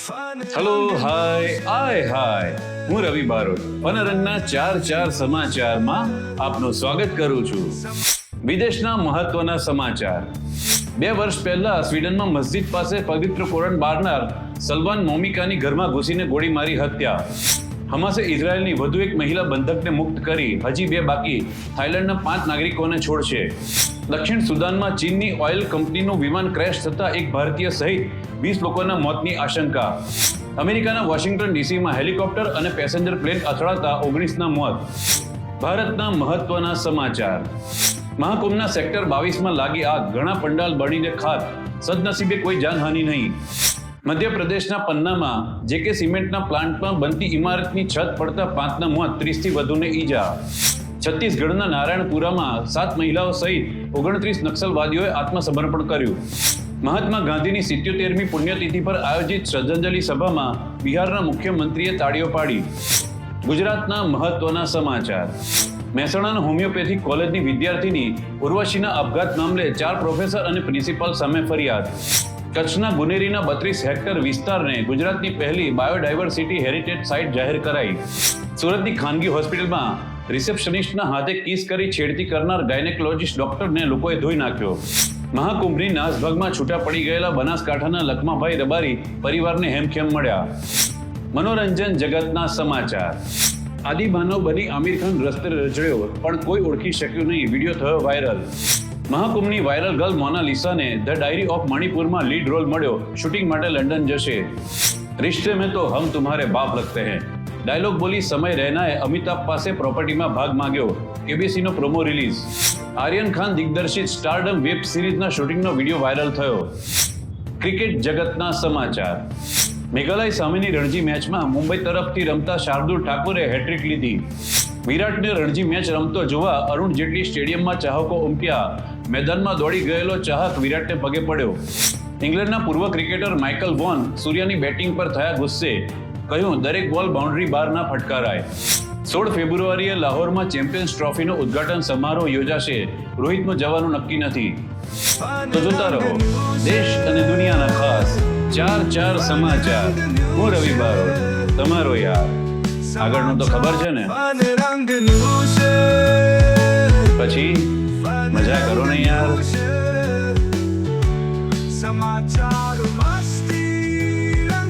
Hello hi આય હાય હું રવિ બારોટ મનોરંજના ચાર ચાર સમાચારમાં આપનું સ્વાગત કરું છું. વિદેશના મહત્વના સમાચાર. બે વર્ષ પહેલા સ્વીડનમાં મસ્જિદ પાસે પવિત્ર કોરણ બારનાર સલમાન મોમિકાની ઘરમાં ઘૂસીને ગોળી મારી હત્યા. હમાસે ઇઝરાયલની વધુ એક મહિલા બંધકને મુક્ત કરી, હજી બે બાકી, થાઇલેન્ડના પાંચ નાગરિકોને છોડશે. દક્ષિણ સુદાનમાં ચીનની ઓઇલ કંપનીનું વિમાન ક્રેશ થતા એક ભારતીય સહિત વીસ લોકોના મોતની આશંકા. અમેરિકાના વોશિંગ્ટન ડીસીમાં હેલિકોપ્ટર અને પેસેન્જર પ્લેન અથડાતા ઓગણીસના મોત. ભારતના મહત્વના સમાચાર. મહાકુંભના સેક્ટર બાવીસમાં લાગી આગ. ઘણા પંડાલ બળીને ખાત સદનસીબે કોઈ જાનહાનિ નહીં. મધ્યપ્રદેશના પન્નામાં, જે કે સિમેન્ટના પ્લાન્ટમાં બનતી ઇમારતની છત પડતા પાંચના મોત. ત્રીસથી વધુને ઈજા. છત્તીસગઢના નારાયણપુરામાં સાત મહિલાઓ સહિત ઓગણત્રીસ નક્સલવાદીઓએ આત્મસમર્પણ કર્યું. મહાત્મા ગાંધીની સિત્યોતેરમી પુણ્યતિથિ પર આયોજિત શ્રદ્ધાંજલિ સભામાં બિહારના મુખ્યમંત્રીએ તાળીઓ પાડી. ગુજરાતના મહત્વના સમાચાર. મહેસાણાના હોમિયોપેથિક કોલેજની વિદ્યાર્થીની ઉર્વશીના આપઘાત મામલે ચાર પ્રોફેસર અને પ્રિન્સિપાલ સામે ફરિયાદ. કચ્છના ગુનેરીના બત્રીસ હેક્ટર વિસ્તારને ગુજરાતની પહેલી બાયોડાયવર્સિટી હેરિટેજ સાઇટ જાહેર કરાઈ. સુરતની ખાનગી હોસ્પિટલમાં રિસેપ્શનિસ્ટના હાથે કિસ કરી છેડતી કરનાર ગાયનેકોલોજીસ્ટ ડોક્ટરને લોકોએ ધોઈ નાખ્યો. મહાકુંભની નાસભાગમાં છૂટા પડી ગયેલા બનાસકાંઠાના લખમાભાઈ રબારી પરિવારને હેમખેમ મળ્યા. મનોરંજન જગતના સમાચાર. આદિમાનવ બની આમિર ખાન રસ્તે રજડ્યો, પણ કોઈ ઓળખી શક્યું નહીં. વીડિયો થયો વાયરલ. મહાકુંભની વાયરલ ગર્લ મોનાલિસાને ધ ડાયરી ઓફ મણિપુરમાં લીડ રોલ મળ્યો. શૂટિંગ માટે લંડન જશે. રિશ્તે મેં તો હમ તુમ્હારે બાપ લગતે हैं ડાયલોગ બોલી સમય રહેનાએ અમિતાભ પાસે પ્રોપર્ટીમાં ભાગ માંગ્યો. કેબીસીનો પ્રોમો રિલીઝ. આર્યન ખાન દિગ્દર્શિત સ્ટારડમ વેબ સિરીઝના શૂટિંગનો વીડિયો વાયરલ થયો. ક્રિકેટ જગતના સમાચાર. મેઘાલય સામેની રણજી મેચમાં મુંબઈ તરફથી રમતા શાર્દુલ ઠાકુરે હેટ્રિક લીધી. વિરાટને રણજી મેચ રમતો જોવા અરુણ જેટલી સ્ટેડિયમમાં ચાહકો ઉમટ્યા. મેદાનમાં દોડી ગયેલો ચાહક વિરાટને પગે પડ્યો. ઇંગ્લેન્ડના પૂર્વ ક્રિકેટર માઇકલ વોન સૂર્યની બેટિંગ પર થયા ગુસ્સે. કહ્યું દરેક બોલ બાઉન્ડ્રી બહાર ના ફટકારાય. સોળ ફેબ્રુઆરીએ લાહોરમાં ચેમ્પિયન્સ ટ્રોફીનો ઉદ્ઘાટન સમારોહ યોજાશે. રોહિતનું જવાનું નક્કી નથી. તો જોતા રહો. દેશ અને દુનિયાના ખાસ ચાર ચાર સમાચાર. હું રવિ બારોટ. તમારો યાર. આગળનું તો ખબર છે ને? પછી મજા કરો ને યાર.